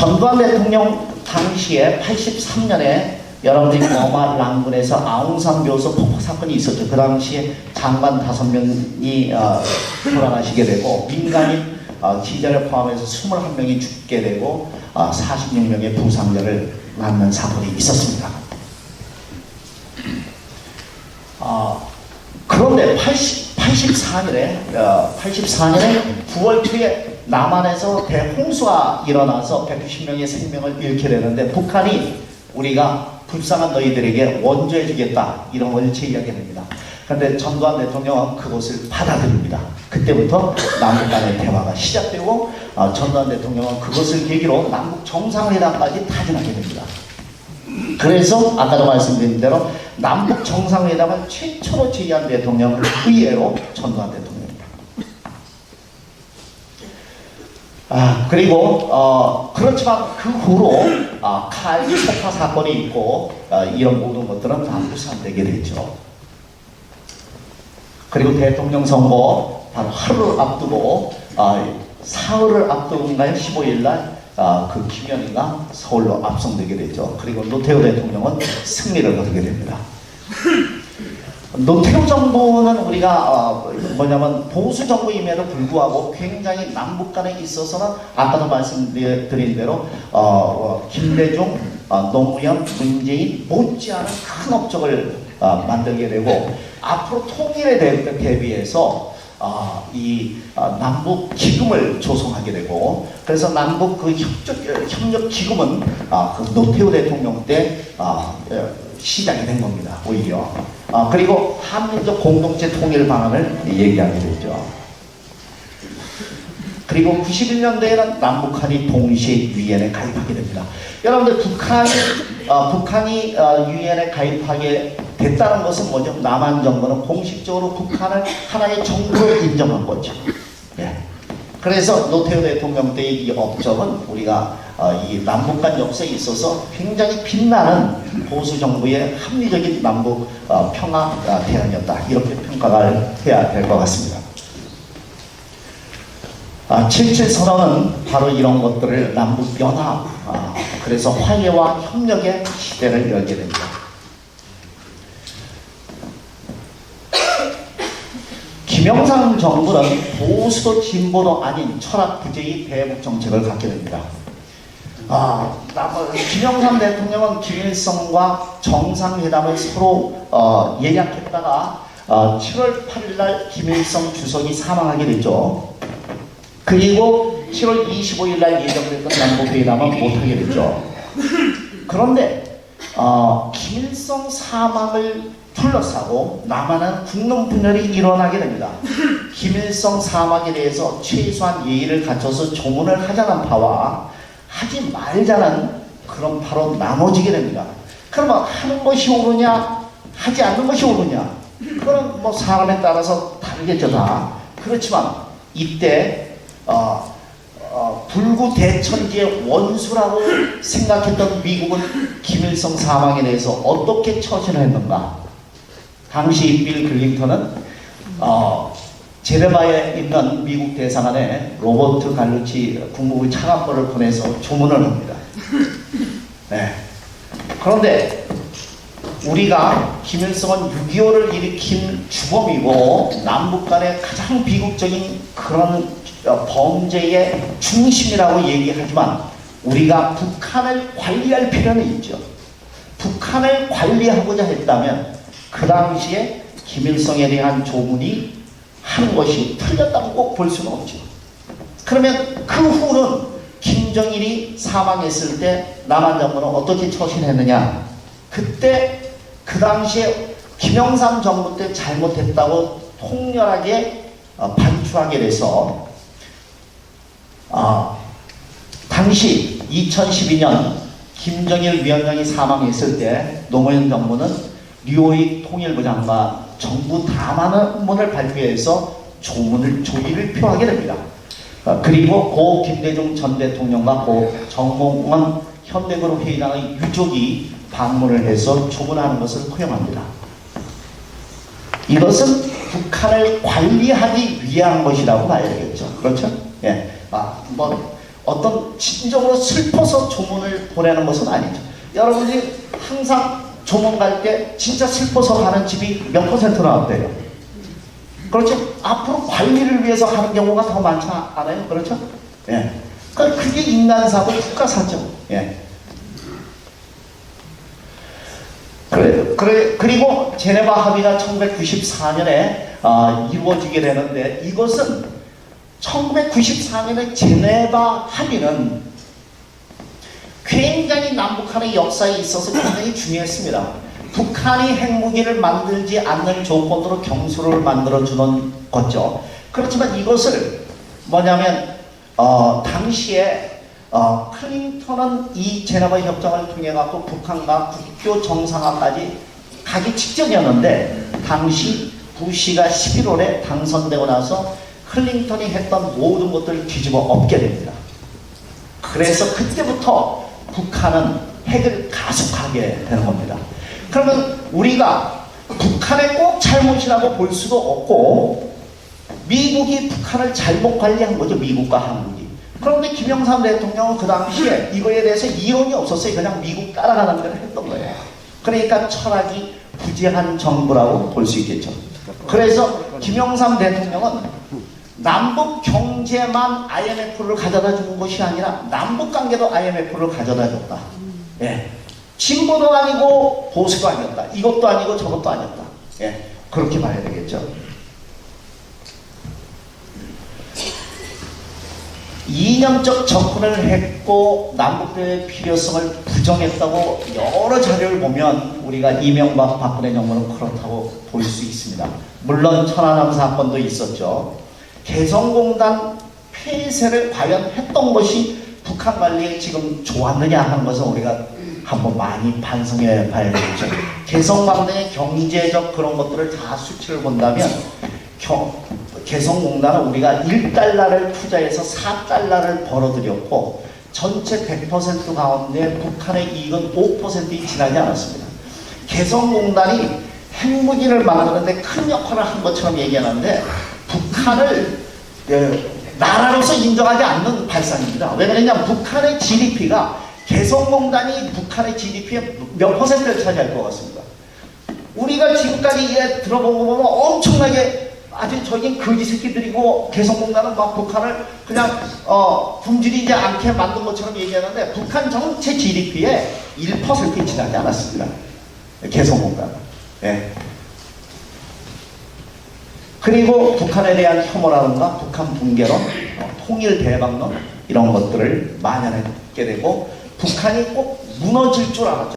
전두환 대통령 당시에 83년에 여러분들이 머마 랑군에서 아웅산 교수 폭파 사건이 있었죠. 그 당시에 장관 다섯 명이 어, 돌아가시게 되고 민간인 어, 기자를 포함해서 21명이 죽게 되고 어, 46명의 부상자를 낳는 사건이 있었습니다. 어, 그런데 80, 84년에, 어, 84년에 9월 초에 남한에서 대홍수가 일어나서 190명의 생명을 잃게 되는데 북한이 우리가 불쌍한 너희들에게 원조해 주겠다 이런 걸 제이야기합니다. 그런데 전두환 대통령은 그것을 받아들입니다. 그때부터 남북 간의 대화가 시작되고 어, 전두환 대통령은 그것을 계기로 남북 정상회담까지 타진하게 됩니다. 그래서 아까도 말씀드린 대로 남북 정상회담을 최초로 제의한 대통령은 의외로 전두환 대통령입니다. 아 그리고 어 그렇지만 그 후로 아, 칼 폭파 사건이 있고 아, 이런 모든 것들은 다 무산되게 되죠. 그리고 대통령 선거 바로 하루를 앞두고 아, 사흘을 앞두고인가요? 15일 날 아, 그 김현희가 서울로 압송되게 되죠. 그리고 노태우 대통령은 승리를 거두게 됩니다. 노태우 정부는 우리가 어, 뭐냐면 보수 정부임에도 불구하고 굉장히 남북 간에 있어서는 아까도 말씀드린 대로 어, 어, 김대중, 어, 노무현, 문재인 못지않은 큰 업적을 어, 만들게 되고 앞으로 통일에 대- 대비해서 어, 이 어, 남북 기금을 조성하게 되고 그래서 남북 그 협력, 협력 기금은 아, 그 노태우 대통령 때 아, 예, 시작이 된 겁니다. 오히려 아, 그리고 한민족 공동체 통일 방안을 얘기하게 되죠. 그리고 91년도에는 남북한이 동시에 유엔에 가입하게 됩니다. 여러분들 북한이 어, 북한이 어, 유엔에 가입하게 됐다는 것은 뭐죠? 남한 정부는 공식적으로 북한을 하나의 정부로 인정한 거죠. 예. 그래서 노태우 대통령 때의 이 업적은 우리가 어, 이 남북 간 역사에 있어서 굉장히 빛나는 보수 정부의 합리적인 남북 어, 평화 어, 대안이었다 이렇게 평가를 해야 될 것 같습니다. 아, 77 선언은 바로 이런 것들을 남북 연합, 아, 그래서 화해와 협력의 시대를 열게 됩니다. 김영삼 정부는 보수도 진보도 아닌 철학 부재의 대북 정책을 갖게 됩니다. 아, 남- 김영삼 대통령은 김일성과 정상회담을 서로 어, 예약했다가 어, 7월 8일 날 김일성 주석이 사망하게 됐죠. 그리고 7월 25일 날 예정됐던 남북회담은 못하게 됐죠. 그런데 어, 김일성 사망을 둘러싸고 남한은 국론 분열이 일어나게 됩니다. 김일성 사망에 대해서 최소한 예의를 갖춰서 조문을 하자는 파와 하지 말자는 그런 바로 나눠지게 됩니다. 그러면 하는 것이 옳으냐 하지 않는 것이 옳으냐 그건 뭐 사람에 따라서 다르겠죠 다. 그렇지만 이때 어, 어, 불구 대천지의 원수라고 생각했던 미국은 김일성 사망에 대해서 어떻게 처신을 했는가? 당시 빌 클린턴은 어, 제레바에 있는 미국 대사관에 로버트 갈루치 국무부 차관보를 보내서 조문을 합니다. 네. 그런데 우리가 김일성은 6.25를 일으킨 주범이고 남북 간의 가장 비극적인 그런 어, 범죄의 중심이라고 얘기하지만 우리가 북한을 관리할 필요는 있죠. 북한을 관리하고자 했다면 그 당시에 김일성에 대한 조문이 한 것이 틀렸다고 꼭 볼 수는 없죠. 그러면 그 후는 김정일이 사망했을 때 남한 정부는 어떻게 처신했느냐? 그때 그 당시에 김영삼 정부 때 잘못했다고 통렬하게 어, 반추하게 돼서 아, 당시 2012년 김정일 위원장이 사망했을 때 노무현 정부는 류호익 통일부 장관 정부 담화문을 발표해서 조문을 조의를 표하게 됩니다. 어, 그리고 고 김대중 전 대통령과 고 정몽원 현대그룹 회장의 유족이 방문을 해서 조문하는 것을 허용합니다. 이것은 북한을 관리하기 위한 것이라고 봐야 되겠죠. 그렇죠? 예. 아, 뭐 어떤 진정으로 슬퍼서 조문을 보내는 것은 아니죠. 여러분들이 항상 조문 갈 때 진짜 슬퍼서 가는 집이 몇 퍼센트 나왔대요. 그렇죠? 앞으로 관리를 위해서 하는 경우가 더 많지 않아요? 그렇죠? 예. 그러니까 그게 인간사고 국가사죠. 예. 그래, 그래, 그리고 제네바 합의가 1994년에 아, 이루어지게 되는데 이것은 1994년에 제네바 합의는 굉장히 남북한의 역사에 있어서 굉장히 중요했습니다. 북한이 핵무기를 만들지 않는 조건으로 경수를 만들어주는 거죠. 그렇지만 이것을 뭐냐면 어, 당시에 어, 클린턴은 이 제네바 협정을 통해 갖고 북한과 국교 정상화까지 가기 직전이었는데 당시 부시가 11월에 당선되고 나서 클린턴이 했던 모든 것들을 뒤집어 엎게 됩니다. 그래서 그때부터 북한은 핵을 가속하게 되는 겁니다. 그러면 우리가 북한의 꼭 잘못이라고 볼 수도 없고 미국이 북한을 잘못 관리한 거죠. 미국과 한국이. 그런데 김영삼 대통령은 그 당시에 이거에 대해서 이론이 없었어요. 그냥 미국 따라가는 대로 했던 거예요. 그러니까 철학이 부재한 정부라고 볼 수 있겠죠. 그래서 김영삼 대통령은 남북 경제만 IMF를 가져다 준 것이 아니라 남북 관계도 IMF를 가져다 줬다. 예. 진보도 아니고 보수도 아니었다. 이것도 아니고 저것도 아니었다. 예. 그렇게 봐야 되겠죠. 이념적 접근을 했고 남북대의 필요성을 부정했다고 여러 자료를 보면 우리가 이명박 박근혜 정부는 그렇다고 볼 수 있습니다. 물론 천안함 사건도 있었죠. 개성공단 폐쇄를 과연 했던 것이 북한 관리에 지금 좋았느냐 하는 것은 우리가 한번 많이 반성해 봐야 되겠죠. 개성공단의 경제적 그런 것들을 다 수치를 본다면 경, 개성공단은 우리가 1달러를 투자해서 4달러를 벌어들였고 전체 100% 가운데 북한의 이익은 5%이 지나지 않았습니다. 개성공단이 핵무기를 만드는데 큰 역할을 한 것처럼 얘기하는데 북한을 그, 나라로서 인정하지 않는 발상입니다. 왜 그러냐면 북한의 GDP가 개성공단이 북한의 GDP의 몇 퍼센트를 차지할 것 같습니다. 우리가 지금까지 거 보면 엄청나게 아주 저긴 거지 새끼들이고 개성공단은 막 북한을 그냥 어, 굶주리지 않게 만든 것처럼 얘기하는데 북한 전체 GDP의 1%에 지나지 않았습니다. 개성공단. 예. 그리고 북한에 대한 혐오라든가 북한 붕괴론, 어, 통일 대박론 이런 것들을 만연하게 되고 북한이 꼭 무너질 줄 알았죠.